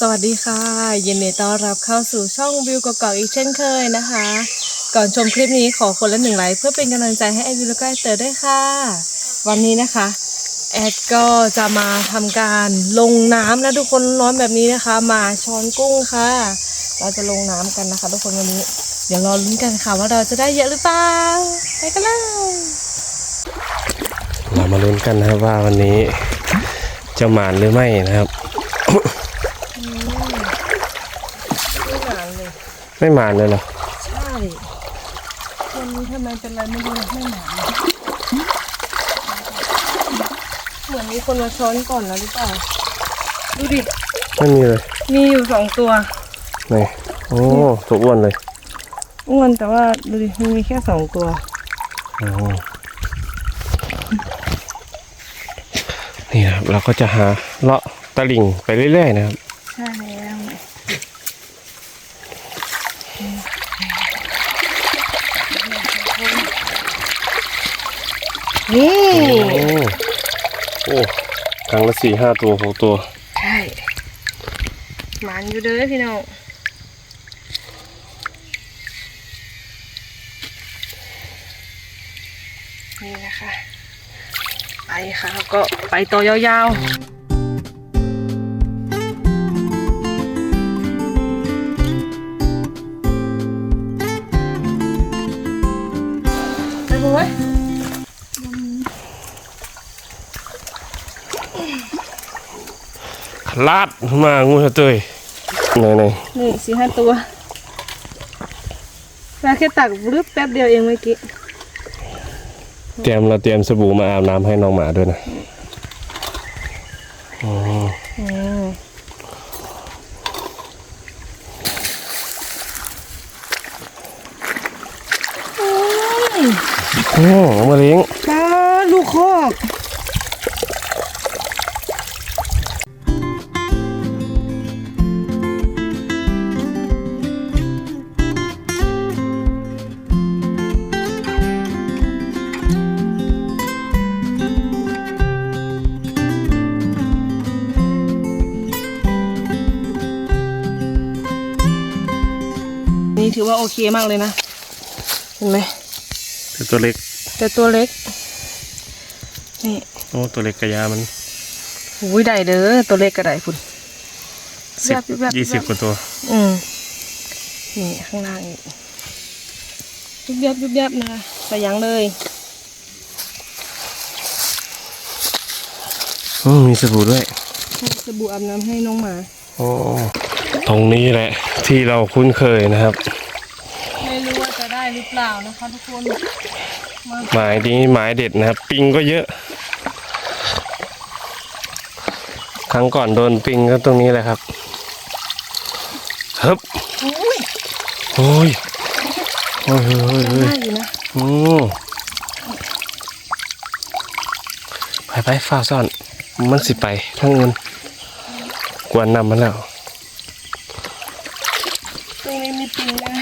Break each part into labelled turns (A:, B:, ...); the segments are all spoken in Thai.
A: สวัสดีค่ะ ยินดีต้อนรับเข้าสู่ช่องวิวกอกๆอีกเช่นเคยนะคะ ก่อนชมคลิปนี้ขอคนละหนึ่งไลค์เพื่อเป็นกำลังใจให้แอดวิวแล้วก็แอดเตอร์ด้วยค่ะ วันนี้นะคะ แอดก็จะมาทำการลงน้ำแล้วทุกคนร้อนแบบนี้นะคะ มาช้อนกุ้งค่ะ เราจะลงน้ำกันนะคะ ทุกคนวันนี้ เดี๋ยวรอลุ้นกันค่ะว่าเราจะได้เยอะหรือเปล่าไปกันเลย
B: เรามาลุ้นกันนะครับว่าวันนี้จะหมานหรือไม่นะครับ
A: ไม่หนานเลย
B: ไม่หมานเลยเหรอ
A: ใช่วันนี้ทำไมเป็นไรไม่รู้นะไม่หนานเลยเหมือนมีคนมาช้อนก่อนแล้วหรือเปล่าดูดิ
B: ไม่มีเลย
A: มีอยู่สองตัว
B: ไหนโอ้ตัวอ้วนเลย
A: อ้วนแต่ว่าดูดิมันมีแค่สองตัว
B: โอ้นี่นะครับเราก็จะหาเลาะตะลิ่งไปเรื่อยๆนะครับ
A: ใช่แล้ว นี่
B: โอ้โอ้ครั้งละสี่ห้าตัวหกตัว
A: ใช่หมันอยู่เด้อพี่น้องนี่นะคะ ไปค่ะก็ไปต่อยาวๆ
B: ลาดมางูเตยไหนไหน
A: นี่สี่ห้าตัวเราแค่ตักรึบแป๊บเดียวเองเมื่อกี้
B: เตรียมเราเตรียมสบู่มาอาบน้ำให้น้องหมาด้วยนะอ๋อ
A: อืม
B: โอ้เอามาเลี้ยง
A: ปลาลูกคอก ถือว่าโอเคมากเลยนะ เห็นไหม
B: แต่ตัวเล็ก
A: แต่ตัวเล็ก นี่
B: โอ้ตัวเล็กกระยามัน
A: อุ้ยได้เด้อตัวเล็กก็ได้คุณ
B: สิบ
A: แวบแวบ
B: ยี่สิบ
A: แวบ
B: กว่าตัว
A: อืมนี่ข้างล่างอีกยุบยับยุบยับนะคะใส่ยังเลย
B: อืมมีสบู่ด้วย
A: สบู่อาบน้ำให้น้องหมา
B: โอ้ตรงนี้แหละ ที่เราคุ้นเคยนะครับ
A: ไม่รู้ว่าจะได้ หรือเปล่านะคะทุกคนมา
B: หมายนี้หมายเด็ดนะครับ ปิงก็เยอะ ครั้งก่อนโดนปิงก็ตรงนี้แหละครับฮึบ
A: อุ้ย
B: โอ้ยโอ้ยเฮ้ยเฮ้ยเฮ้ย
A: ได้อยู่นะ
B: อืมไปไปฟ้าซ่อน มันสิไปทั้งเงินกวนนำมันแล้ว
A: ตรงนี้มีปิงนะ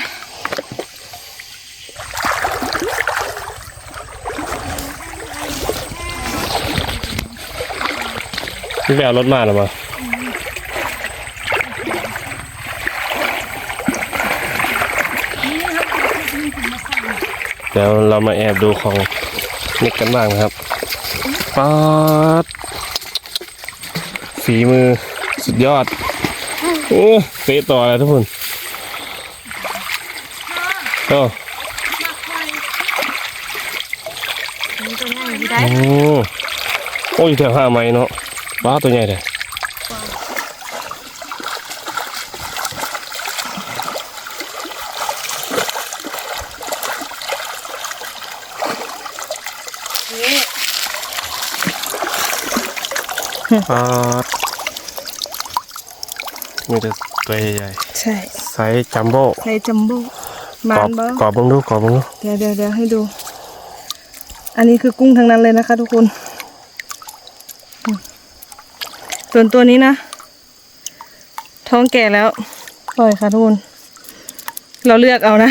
B: พี่ไปเอารถมาหรือเปล่าเดี๋ยวเรามาแอบดูของนิกกันบ้างนะครับป๊าดฝีมือสุดยอด โอ้เตะต่อเลยทุกคนโอ้โอ้ยแถวห้าไม้เนาะ ว้าตัวใหญ่เลย
A: นี่
B: ป๊าดมีแต่ตัวใหญ่
A: ใช่
B: ๆไซส์จัมโบ้
A: ในจัมโบ้มาก
B: รอนบ
A: เบ้
B: กรอบเบังดูกรอบเบังดู
A: เดี๋ยวเดี๋ยวเดี๋ยวให้ดู อันนี้คือกุ้งทั้งนั้นเลยนะคะ ทุกคนอืม ส่วนตัวนี้นะ ท้องแก่แล้วปล่อยค่ะทุกคนเราเลือกเอานะ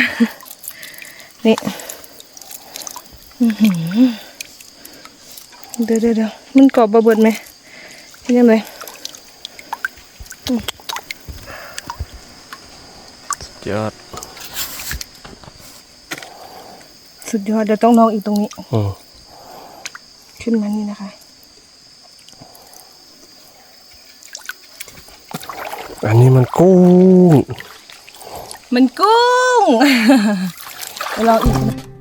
A: นี่อื้อหือเดี๋ยวเดี๋ยวเดี๋ยวมันกรอบบะเบิดไหมเป็นยังไงอืม
B: ยอด
A: สุดยอดเดี๋ยวต้องลองอีกตรงนี้
B: อืม
A: ขึ้นมานี่นะคะ
B: อันนี้มันกุ้ง
A: มันกุ้งเดี๋ยวลองอีก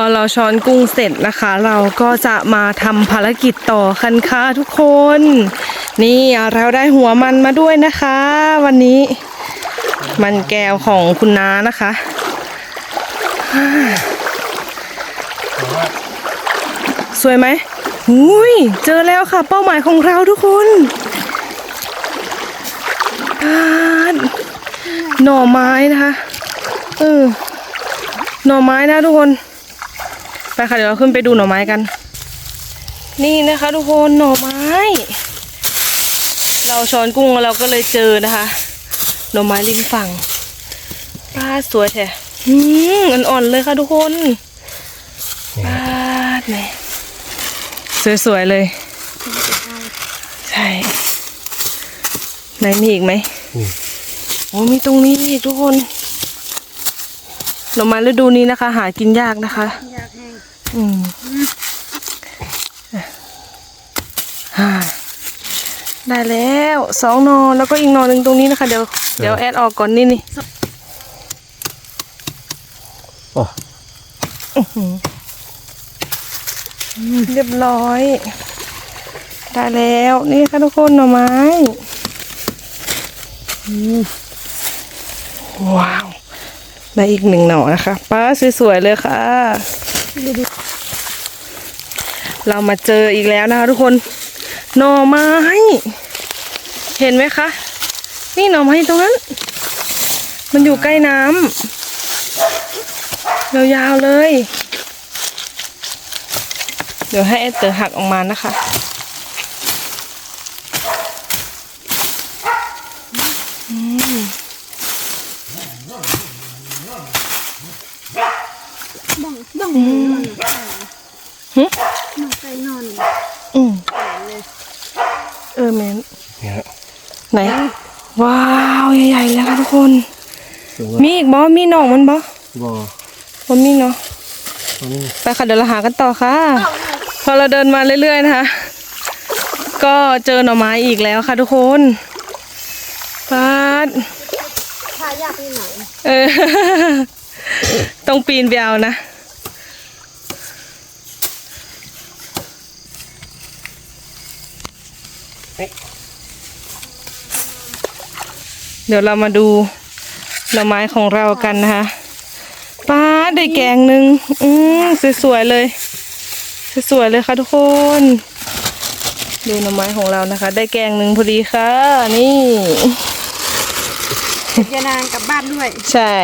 A: อเราช้อนกุ้งเสร็จนะคะ เราก็จะมาทำภารกิจต่อคันค่ะทุกคน นี่เราได้หัวมันมาด้วยนะคะ วันนี้ มันแก้วของคุณน้านะคะสวยไหมหุยเจอแล้วค่ะ เป้าหมายของเราทุกคนหน่อไม้นะคะเออหน่อไม้นะทุกคน ไปค่ะเดี๋ยวเราขึ้นไปดูหน่อไม้กัน นี่นะคะทุกคนหน่อไม้ เราช้อนกุ้งเราก็เลยเจอนะคะ หน่อไม้ริมฝั่งปลาสวยแท้อืมอ่อนๆเลยค่ะทุกคนปลาดเลยสวยๆเลย ใช่ไหนมีอีกไหม
B: นี่
A: โอ้มีตรงนี้อีกทุกคนหน่อไม้ฤดูนี้นะคะ หากินยากนะคะ
C: อยากแห้ง
A: อืมอ่าได้แล้วสองหนอแล้วก็อีกหนอหนึ่งตรงนี้นะคะ เดี๋ยวเดี๋ยวแอดออกก่อนนี่นี่
B: โอ้
A: เรียบร้อย ได้แล้วนี่ค่ะทุกคนหน่อไม้อืมว้าว ได้อีกหนึ่งหน่อนะคะป้าสวยๆเลยค่ะ เรามาเจออีกแล้วนะคะทุกคนหน่อไม้ เห็นไหมคะ นี่หน่อไม้ตรงนั้น มันอยู่ใกล้น้ำยาวๆเลย เดี๋ยวให้เอเตอร์หักออกมานะคะ
C: บ้องบ้องนอน
A: หึ
C: นอนไปนอน
A: อืม
C: เลย
A: เออแมน
B: เนี่ยฮะ
A: ไหน ว้าวใหญ่ๆแล้วค่ะทุกคน
B: ถึงว่า
A: มีอีกบอมีหน่องมันบอ
B: บ่อ
A: บ่มีเนาะ
B: ตรงนี้
A: ไปค่ะเดี๋ยวเราหากันต่อค่ะ พอเราเดินมาเรื่อยๆนะคะ ก็เจอหน่อไม้อีกแล้วค่ะทุกคนปาด
C: ทายากนิดหน่อย
A: เออต้องปีนไปเอานะเดี๋ยวเรามาดูหน่อไม้ของเรากันนะคะป้าดได้แกงหนึ่งอืมสวยๆเลย สวยๆเลยค่ะทุกคน ดูหน่อไม้ของเรานะคะ ได้แกงหนึ่งพอดีค่ะ นี่
C: ยานางกลับบ้านด้วย
A: ใช่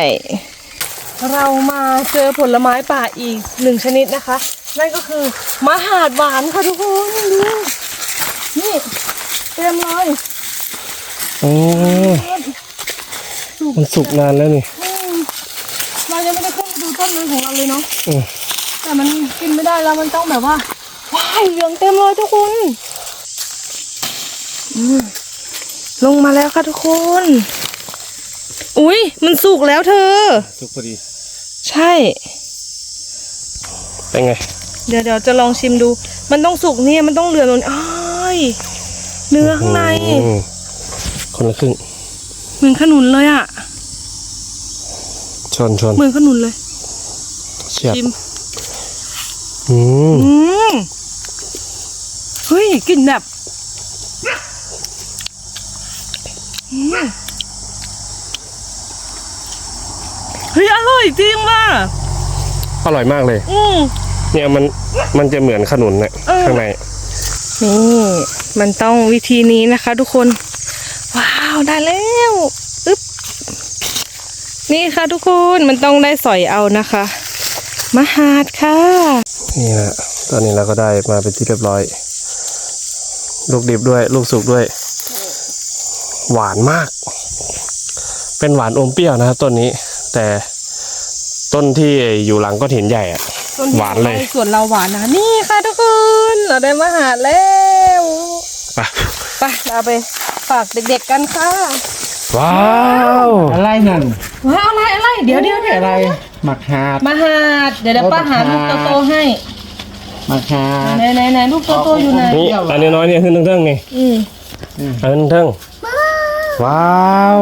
A: เรามาเจอผลไม้ป่าอีกหนึ่งชนิดนะคะ นั่นก็คือมะหาดหวานค่ะทุกคนดูนี่เต็มเลย
B: โอ้มันสุกนานแล้วนี่
A: อืมเรายังไม่ได้ขึ้นไปดูต้นนั้นของเราเลยเนาะ
B: อืม
A: แต่มันกินไม่ได้แล้วมันต้องแบบว่าว้ายเหลืองเต็มเลยทุกคนอืมลงมาแล้วค่ะทุกคน อุ๊ยมันสุกแล้วเธอ
B: สุกพอดี
A: ใช่
B: เป็นไง
A: เดี๋ยวเดี๋ยวจะลองชิมดู มันต้องสุกเนี่ยมันต้องเหลืองตรงนี้อ้ายเนื้อข้างใน
B: อืม คนละครึ่ง
A: เหมือนขนุนเลยอะ
B: ชนชน
A: เหมือนขนุนเลย
B: เชียบ
A: ชิม
B: อืม
A: อืมเฮ้ยกลิ่นแบบอืมเฮ้ยอร่อยจริงว่ะ
B: อร่อยมากเลย
A: อืม
B: เนี่ยมันมันจะเหมือนขนุนเนี่ย
A: เออ
B: ข้างใน
A: นี่มันต้องวิธีนี้นะคะทุกคนว้าวได้แล้วอึ๊บนี่ค่ะทุกคนมันต้องได้สอยเอานะคะมาหาดค่ะ
B: นี่นะตอนนี้เราก็ได้มาเป็นที่เรียบร้อย ลูกดิบด้วย ลูกสุกด้วย หวานมาก เป็นหวานอมเปรี้ยวนะครับต้นนี้ แต่ต้นที่อยู่หลังก็เห็นใหญ่อะ
A: ต้ที่
B: หวานเลย
A: ส่วนเราหวานนะนี่ค่ะทุกคน เราได้มาหาแล้ว
B: ไป
A: ไปเอาไป ฝากเด็กๆกันค่ะ
B: ว้าว
D: อะไรนั่น
A: ว้าวอะไรอะไร เดี๋ยวเดี๋ยวเดี๋ยว
D: อะไรหมักหาด
A: มาหาดเดี๋ยวเดี๋ยวป้าหาลูกโตๆให้
D: หมักหาด
A: ไหนไหนไหนลูกโตๆอยู่ไหน
B: นี่อันนี้น้อยๆเนี่ยขึ้นเทิงๆนี่
A: อืม
B: อันนี้เทิงๆว้าว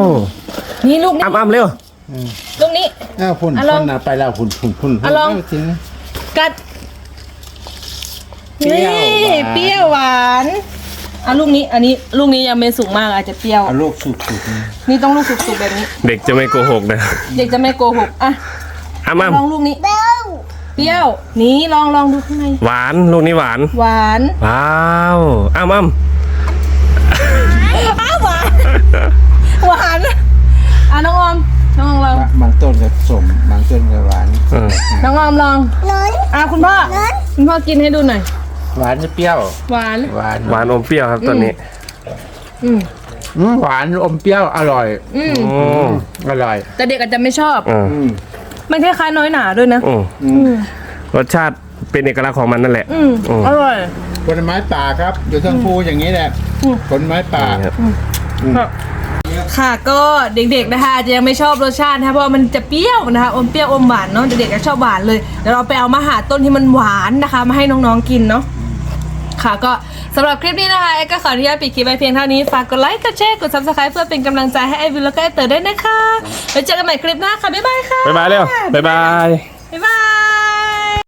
A: นี่ลูกนี้
B: อ้ำอ้ำเร็ว
A: ลูกนี้
D: อ้าวพุ่น
A: อะลอง
D: พุ่นน่ะไปแล้วพุ่นพุ่นพุ่น
A: อะลอง
D: เาจริง
A: กัด
D: เปรี้ยว
A: นี่
D: หวาน
A: เปรี้ยวหวานอะลูกนี้ อันนี้ลูกนี้ยังไม่สุกมากอาจจะเปรี้ยว
D: เอาลูกสุกสุกนะ
A: นี่ต้องลูกสุกๆแบบนี้
B: เด็กจะไม่โกหกนะ
A: เด็กจะไม่โกหกอะ
B: อ้ำอ้
A: ลองลูกนี้เปรี้ยว นี่ลองลองดูข้างในำ
B: หวานลูกนี้หวาน
A: หวาน
B: ว้าวอ้ำอ้ำ
A: อ้าวหวาน หวานอะน้องออม น้องออมลอง
D: บะบางต้นก็สมบางต้นก็หวาน
B: อืม
A: น้องออมลองอะคุณพ่อ คุณพ่อกินให้ดูหน่อย
D: หวานจะเปรี้ยว
A: หวาน
D: หวาน
B: หวานอมเปรี้ยวครับต้นนี้
A: อืม
D: อืมหวานอมเปรี้ยวอร่อย
A: อืม
B: อืม
D: อร่อย
A: แต่เด็กอาจจะไม่ชอบ
B: อืม
D: อืม
A: มันคล้ายๆน้อยหนาด้วยนะ
B: อืม
D: อืม
B: รสชาติเป็นเอกลักษณ์ของมันนั่นแหละ
A: อืม
B: อืม
A: อร่อย
D: ผลไม้ป่าครับ อยู่ทั้งภูอย่างนี้แหละ
A: อืม
D: ผลไม้ป่า
B: นี่ครับ
A: ค่ะก็เด็กๆนะคะอาจจะยังไม่ชอบรสชาตินะคะเพราะว่ามันจะเปรี้ยวนะคะอมเปรี้ยวอมหวานเนาะเด็กๆก็ชอบหวานเลยเดี๋ยวเราไปเอามาหาต้นที่มันหวานนะคะ มาให้น้องๆกินเนาะ ค่ะ ก็สำหรับคลิปนี้นะคะไอ้ก็ขออนุญาตปิดคลิปไว้เพียงเท่านี้ฝากกดไลค์กดแชร์กด subscribe เพื่อเป็นกำลังใจให้ไอวิวแล้วก็ไอเตอร์ด้วยนะคะไว้เจอกันใหม่คลิปหน้าค่ะบ๊ายบายค่ะ
B: บ๊ายบายเร็วบ๊ายบาย